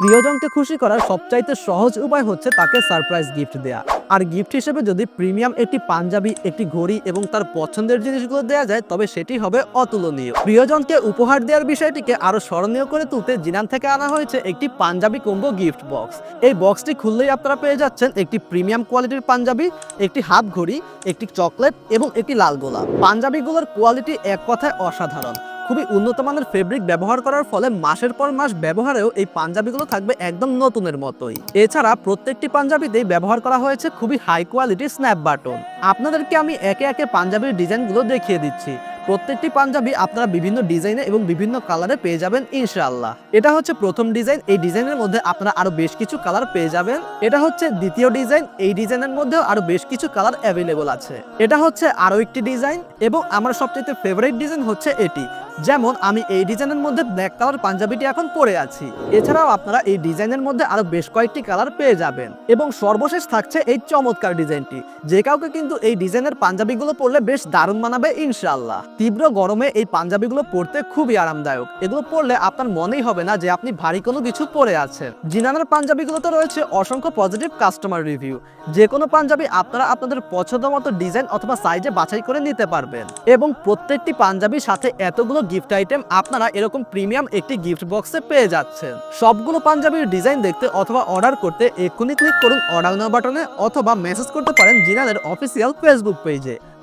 প্রিয়জনকে খুশি করার সবচাইতে সহজ উপায় হচ্ছে তাকে সারপ্রাইজ গিফট দেয়া। আর গিফট হিসেবে যদি প্রিমিয়াম একটি পাঞ্জাবি, একটি ঘড়ি এবং তার পছন্দের জিনিসগুলো দেওয়া যায়, তবে সেটি হবে অতুলনীয়। প্রিয়জনকে উপহার দেওয়ার বিষয়টিকে আরও স্মরণীয় করে তুলতে জিনান থেকে আনা হয়েছে একটি পাঞ্জাবি কম্বো গিফট বক্স। এই বক্সটি খুললেই আপনারা পেয়ে যাচ্ছেন একটি প্রিমিয়াম কোয়ালিটির পাঞ্জাবি, একটি হাত ঘড়ি, একটি চকলেট এবং একটি লাল গোলাপ। পাঞ্জাবিগুলোর কোয়ালিটি এক কথায় অসাধারণ। খুবই উন্নত মানের ফেব্রিক ব্যবহার করার ফলে মাসের পর মাস ব্যবহারেও এই পাঞ্জাবিগুলো থাকবে একদম নতুনের মতোই। এছাড়া প্রত্যেকটি পাঞ্জাবিতেই ব্যবহার করা হয়েছে খুবই হাই কোয়ালিটি স্ন্যাপ বাটন আপনাদেরকে আমি একে একে পাঞ্জাবির ডিজাইনগুলো দেখিয়ে দিচ্ছি। প্রত্যেকটি পাঞ্জাবি আপনারা বিভিন্ন ডিজাইনে এবং বিভিন্ন কালারে পেয়ে যাবেন, ইনশাআল্লাহ। এটা হচ্ছে প্রথম ডিজাইন। এই ডিজাইনের মধ্যে আপনারা আরও বেশ কিছু কালার পেয়ে যাবেন। এটা হচ্ছে দ্বিতীয় ডিজাইন। এই ডিজাইনের মধ্যেও আরও বেশ কিছু কালার অ্যাভেলেবল আছে। এটা হচ্ছে আরও একটি ডিজাইন এবং আমার সবচেয়ে ফেভারিট ডিজাইন হচ্ছে এটি। যেমন আমি এই ডিজাইনের মধ্যে ব্ল্যাক কালার পাঞ্জাবিটি এখন পরে আছি। এছাড়াও আপনারা এই ডিজাইনের মধ্যে আরও বেশ কয়েকটি কালার পেয়ে যাবেন। এবং সর্বশেষ থাকছে এই চমৎকার ডিজাইনটি। যে কাউকে কিন্তু এই ডিজাইনের পাঞ্জাবিগুলো পরলে বেশ দারুণ মানাবে, ইনশাআল্লাহ। তীব্র গরমে এই পাঞ্জাবিগুলো পরতে খুবই আরামদায়ক। এগুলো পরলে আপনার মনেই হবে না যে আপনি ভারী কোনো কিছু পরে আছেন। জিনানার পাঞ্জাবিগুলোতে রয়েছে অসংখ্য পজিটিভ কাস্টমার রিভিউ যে কোনো পাঞ্জাবি আপনারা আপনাদের পছন্দ মতো ডিজাইন অথবা সাইজে বাছাই করে নিতে পারবেন। এবং প্রত্যেকটি পাঞ্জাবির সাথে এতগুলো গিফট আইটেম আপনারা এরকম প্রিমিয়াম একটি গিফট বক্সে পেয়ে যাচ্ছেন। সবগুলো পাঞ্জাবির ডিজাইন দেখতে অথবা অর্ডার করতে এক্ষুনি ক্লিক করুন অর্ডার নাও বাটনে অথবা মেসেজ করতে পারেন জিনালের অফিসিয়াল ফেসবুক পেজে